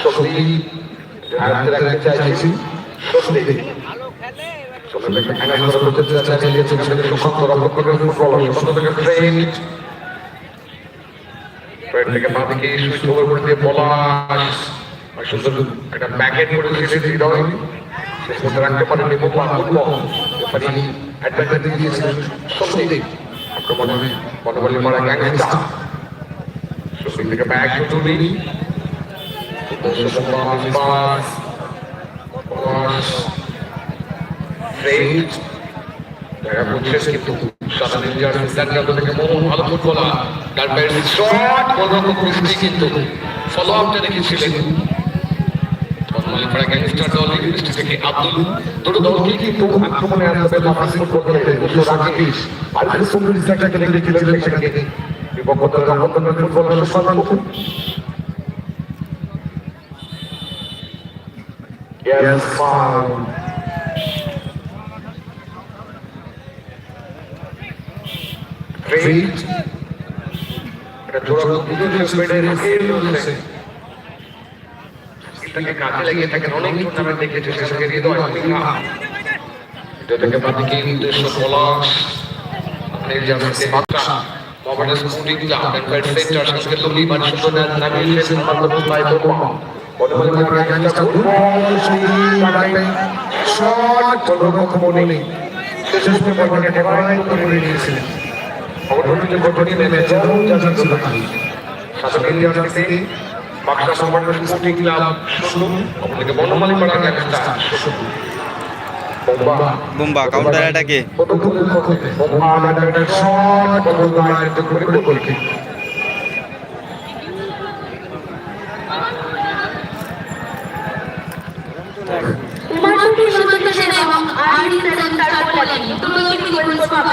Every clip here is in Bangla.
সত্যি রাখতে চাইছি। সত্যি। মনোবলী মারা থেকে ব্যাগ তুলি পাস পাস ফ্রেড দেখা করছে কিন্তু সাদা নির্জার সিদ্ধান্ত থেকে মোহন ভালো ফুটবলার ডান পায়ের শট বলরকম কুস্তি কিন্তু ফুটবল বিপক্ষ দলের আক্রমণের ফুটবলার সম্মান মুকুল Yes, foul. Great. এটা জোড়া দুটো স্পিডে রেখে রয়েছে এটাকে কাজে লাগিয়ে থাকেন অনেক টুর্নামেন্ট দেখেছে সেটাকে হৃদয় মিনা এটা থেকে বাদিকে উদ্দেশ্য পলাশ আপনি জানেন যে বাচ্চা মোহামেডান স্কুটিং ক্লাব এন্ড পেট সেন্টার সঙ্গে লুলি বাড়ি সুন্দর নামিয়েছেন মাধ্যমিক বাই বোমা করে শট কোনো রকম নেই শেষ পর্যন্ত টেবাই করে নিয়েছিলেন অবশ্যই ঘটনি নেমেছে জাজান সুলতান সাথে ইন্ডিয়ান সিটি বাক্সা সম্মানের স্পোর্টিং ক্লাব শুরু আপনাকে বনমালী পাড়া গ্যাংস্টার শুরু বুম্বা কাউন্টার অ্যাটাকে শট বোম্বা একটা করে গোল কিক উমাশঙ্কর সুমন্ত সেন এবং আরডি সেন্টার বলেন দুটো একটি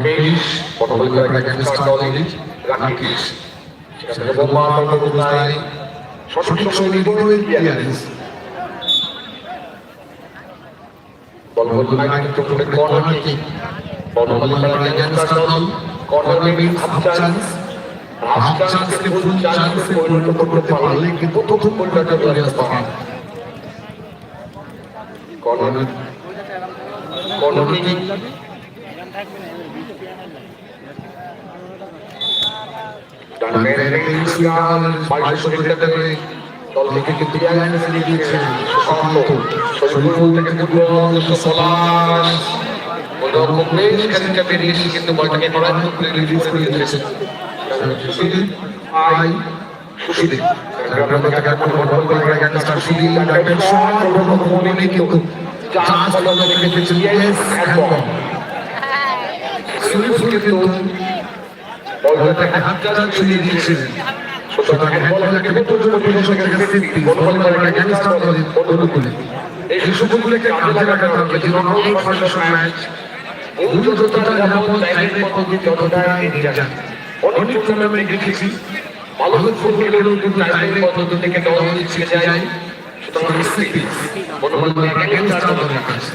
বনবলি করা গ্যাংস্টার দল ইলিশ রাকেশ সেখানে বোমা নগরুনায় সঠিক সময় নির্ভর ক্লিয়ারেন্স বলবল লাইন টুকটুকে কর্নার কিক বনবলি করা গ্যাংস্টার দল corner mean half chance half চান্সকে full চান্সে পরিণত করতে পারলে কিন্তু প্রথম গোলটা চলে আসতে পারে কর্নার কর্নার কিক দলকে কিন্তু দিয়েছেন সুকান্ত শরীফুল থেকে ফুটবল পলাশ ওরকম বেশ খানিকটা বেরিয়েছে কিন্তু বলটাকে নড়াইল করে রিলিজ করে দিয়েছেন আই সুশীল গ্রামের থেকে এখন বল করে গেছে সুশীল ডাইরেক্ট শট ওরকম মনে কিন্তু চান্স বল রেখেছে ইয়েস হ্যান্ডবল বল বল অনুকূলে এই সুযোগগুলোকে কাজে লাগাতে হবে জীবন অনেক টুর্নামেন্ট দেখেছি ভালো ফুটবলেরও থেকে দল পিছিয়ে যায় সুতরাং বনবল করে গ্যাংস্টার দলের কাছে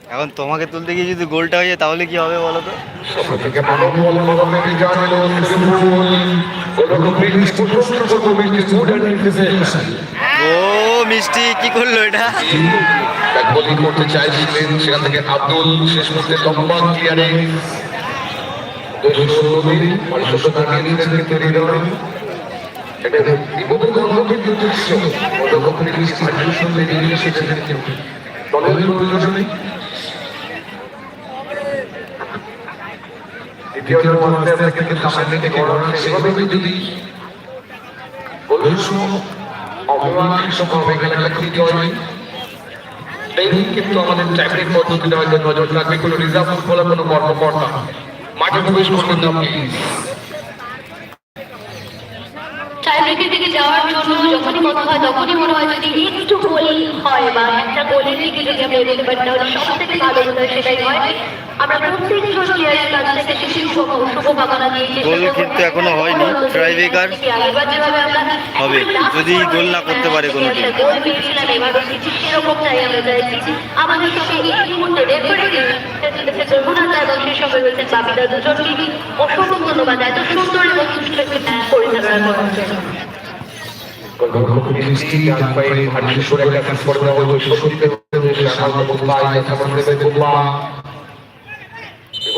এখন তোমাকে তুলতে গিয়ে যদি গোলটা হয়ে যায়, তাহলে কি হবে বলো তো? ও, মিষ্টি, কি করল এটা? বোলিং করতে চাইছিলেন সেখান থেকে আব্দুল শেষ মুহূর্তে লম্বা ক্লিয়ারে দ্বিতীয় নম্বরে আপনাকে সামনে থেকে সেভাবে যদি বলছো অপমান সম্ভব এখানে একটা জয় এই কিন্তু আমাদের চাকরির পদ্ধতিতে হয়তো নজর রাখবে। কোনো রিজার্ভ ফুটবলের কোনো কর্মকর্তা। মাঠে প্রবেশ করবেন না, প্লিজ। টাইব্রেকের থেকে যাওয়ার জন্য যখনই মনে হয়, তখনই মনে হয় যদি একটু গোল হয় বা একটা গোলের দিকে যদি আমরা এগোতে পারি, তাহলে সব থেকে ভালো হতো সেটাই হয়। আমরা প্রত্যেকজন প্লেয়ারের কাছ থেকে কিছু গোল কিন্তু এখনও হয়নি, যেভাবে আমরা হবে, যদি গোল না করতে পারে কোনো। গোল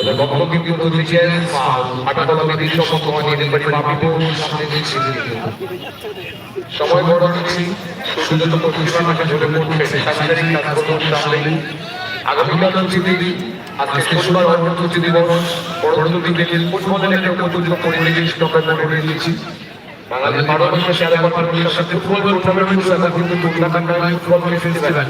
এত সুন্দর এবং সুষ্ঠু একটি ম্যাচ পরিচালনা করার জন্য সময় বড় হচ্ছে সূর্য তো পশ্চিমা মাসে ঝরে পড়ছে, সাংসারিক কাজকর্ম সামনে আগামীকাল ছুটি আজকে শনিবার অন্তর্ছুটি দিবস পরবর্তী দিনে ফুটবলের একটা উপযুক্ত পরিবেশ আমরা করে নিয়েছি। বাঙালির বারো মাসে তেরো সাথে ফুটবল টুর্নামেন্ট কিন্তু টুর্নামেন্ট ফুটবল ফেস্টিভ্যাল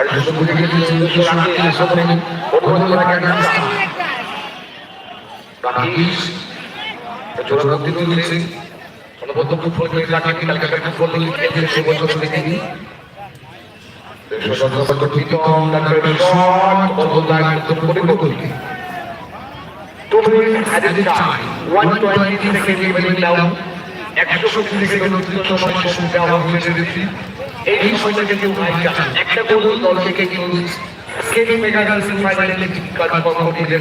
আর সুন্দর করে গিয়ে দুশো রাখে সামনে অনুমান লাগে রাকেশ জোড়া ভক্তি তুলছে অনবদ্য ফুটবল খেলে লাগে কালকে ফুটবল লিগে সে বছর দেখিনি Two minutes added time. 120 seconds remaining একশো সময় দেওয়া হয়েছে এই সময়টাকে কেউ ভাইকা একটা গোল দল থেকে কেউ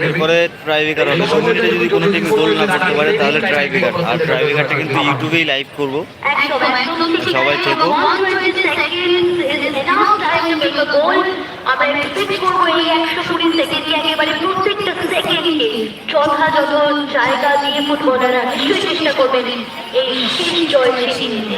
এরপরে ট্রাইবেকার হবে সুন্দরীতে যদি কোনো টিম গোল না করতে পারে তাহলে ট্রাইবেকার আর ট্রাইবেকারটা কিন্তু ইউটিউবেই লাইভ করব। সবাই থেকো। আমরা এক্সপেক্ট করব এই একশো কুড়ি সেকেন্ডে একেবারে প্রত্যেকটা সেকেন্ডে যথাযথ জায়গা দিয়ে ফুটবলাররা নিশ্চয়ই চেষ্টা করবেন এই শেষ জয় নিতে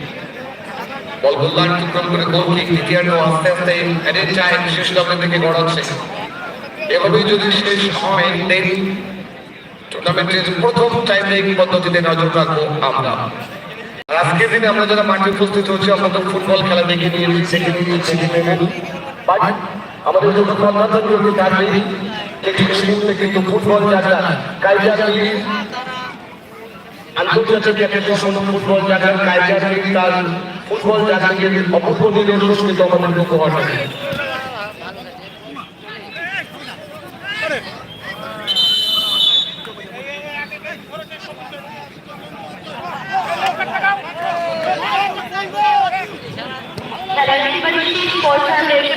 বল টুকরো করে গোল কিক দ্বিতীয়ার্ধ আস্তে আস্তে এডের চায় শেষ লগ্ন থেকে গড়াচ্ছে এভাবেই যদি শেষ হয় দেন টুর্নামেন্টের প্রথম টাইম ব্রেক পদ্ধতিতে নজর রাখব আমরা। আজকের দিনে আমরা যারা মাঠে উপস্থিত হচ্ছি আমরা তো ফুটবল খেলা দেখে নিয়েছি সেখানে নিয়েছি আমাদের যখন কর্মচারী থাকবে কিন্তু ফুটবল যারা কাইজার আন্তর্জাতিক ফুটবল জায়গার কাইজার তার ফুটবল জায়গাকে অপূর্ব কিন্তু আমাদের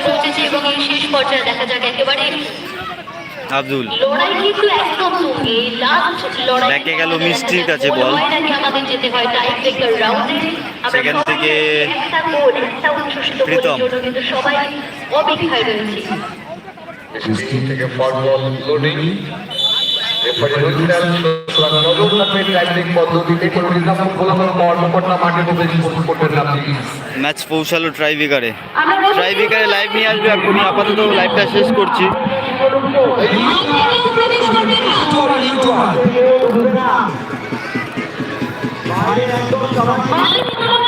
পৌঁছেছি এবং এই শেষ পর্যায়ে দেখা যাক একেবারে আব্দুল। লড়াই কিন্তু একদম তুঙ্গে লাস্ট লড়াই ব্যাকে গেল মিষ্টির কাছে বল। হয় সেখান থেকে প্রীতম। সবাই অপেক্ষায় রয়েছে। ম্যাচ পৌঁছালো ট্রাইবিকারে ট্রাইবিকারে লাইভ নিয়ে আসবে এখনই। আপাতত লাইভটা শেষ করছি। একদম